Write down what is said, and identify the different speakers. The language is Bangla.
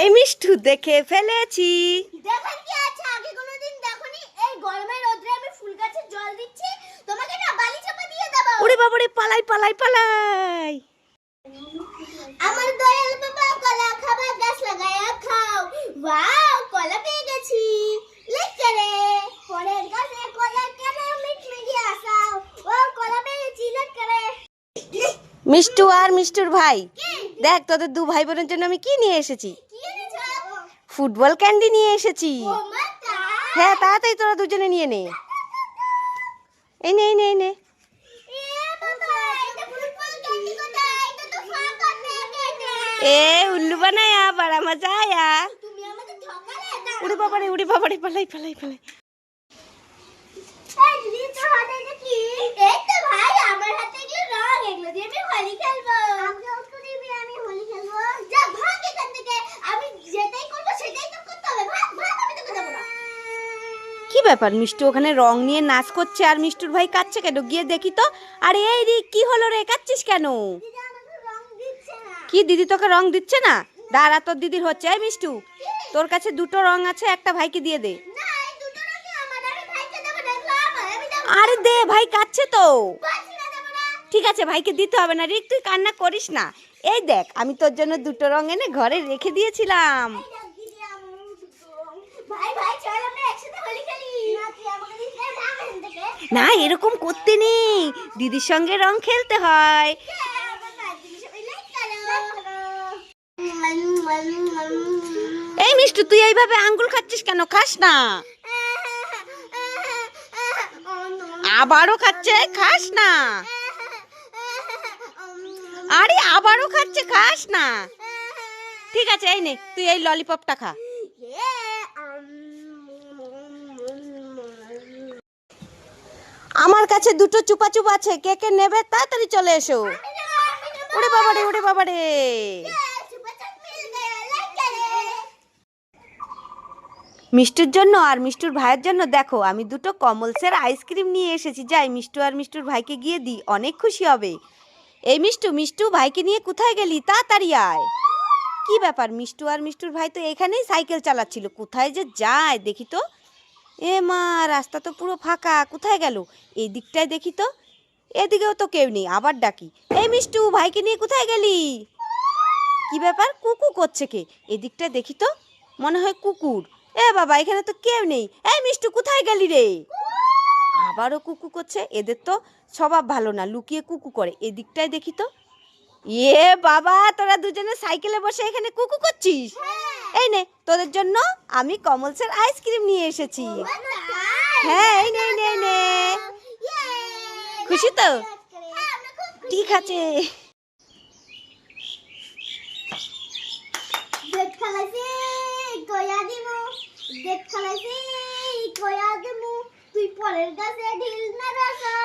Speaker 1: এই মিষ্টু দেখে ফেলেছি।
Speaker 2: দেখেন কি আছে? আগে কোনোদিন দেখনি? এই গরমের রোদে আমি ফুল গাছে জল দিচ্ছি তোমাকে না বালি চাপা দিয়ে দেবো।
Speaker 1: ওরে বাবারে পালাই পালাই পালাই। মিষ্টু আর মিষ্টুর ভাই। দেখ তোদের দু ভাই বোনের জন্য আমি কি নিয়ে এসেছি? ফুটবল ক্যান্ডি নিয়ে এসেছি। হ্যাঁ তাড়াতাড়ি তোরা দুজনে নিয়ে নে। এই নে এই নে এই নে।
Speaker 2: এ
Speaker 1: উল্লু বানায়া বড়া মজা আয়া উড়ে বাবারে উড়ে বাবারে পালাই পালাই পালাই
Speaker 2: এই দিদি তোর হাতে এটা কি এই তো ভাই আমার হাতে কি রং এগুলো দিয়ে আমি হোলি খেলব আমাকে একটু দিবি আমি হোলি খেলব যা ভাগ এখান থেকে আমি যেটাই করব সেটাই তো করতে হবে ভাগ ভাগ আমি তোকে দেবো না
Speaker 1: কি ব্যাপার? মিষ্টু ওখানে রং নিয়ে নাচ করছে আর মিষ্টুর ভাই কাচ্ছে কেন? গিয়ে দেখি তো। আরে এই রে কি হলো রে? কাচ্ছিস কেন? কি দিদি তোকে রং দিচ্ছে না? দাঁড়া তোর দিদির হচ্ছে। এই মিষ্টু তোর কাছে দুটো রং আছে একটা ভাইকে দিয়ে দে। আরে দে ভাই কাচ্ছে তো। ঠিক আছে ভাইকে দিতে হবে না রিক তুই কান্না করিস না। এই দেখ আমি তোর জন্য দুটো রং এনে ঘরে রেখে দিয়েছিলাম।
Speaker 2: ভাই ভাই চল আমরা একসাথে হোলি খেলি না তুই আমাকে দিস না ভাগ এখান থেকে
Speaker 1: না, এরকম করতে নেই। দিদির সঙ্গে রং খেলতে হয়। এই মিষ্টু, তুই এইভাবে আঙ্গুল খাচ্ছিস কেন? খাস না। আবারও খাচ্ছে, খাস না। আরে, আবারও খাচ্ছে, খাস না। ঠিক আছে, এই নে, তুই এই ললিপপটা খা। আমার কাছে দুটো চুপা চুপ আছে। কে কে নেবে তাড়াতাড়ি চলে এসো। ওরে বাবারে ওরে বাবারে। মিষ্টুর জন্য আর মিষ্টুর ভাইয়ের জন্য দেখো, আমি দুটো কমলসের আইসক্রিম নিয়ে এসেছি। যাই, মিষ্টু আর মিষ্টুর ভাইকে গিয়ে দিই, অনেক খুশি হবে। এই মিষ্টু মিষ্টু, ভাইকে নিয়ে কোথায় গেলি? তাড়াতাড়ি আয়। কি ব্যাপার, মিষ্টু আর মিষ্টুর ভাই তো এখানেই সাইকেল চালাচ্ছিল, কোথায় যে যায়, দেখি তো। এ মা, রাস্তা তো পুরো ফাঁকা, কোথায় গেল? এই দিকটায় দেখি তো। এদিকেও তো কেউ নেই, আবার ডাকি এই মিষ্টু, ভাইকে নিয়ে কোথায় গেলি? কি ব্যাপার? কুকু করছে কে? এদিকটায় দেখি তো, মনে হয় কুকুর। এ বাবা, এখানে তো কেউ নেই। এই মিষ্টু, কোথায় গেলি রে? আবারও কুকু করছে, এদের তো স্বভাব ভালো না, লুকিয়ে কুকু করে। এদিকটায় দেখি তো, এ বাবা, তোরা দুজনে সাইকেলে বসে এখানে কুকু করছিস? এই নে, তোদের জন্য আমি কমলসের আইসক্রিম নিয়ে এসেছি। হ্যাঁ এই নে নে নে। খুশি তো? ঠিক আছে।
Speaker 2: তুই পরের গাছে ঢিল না রাখা।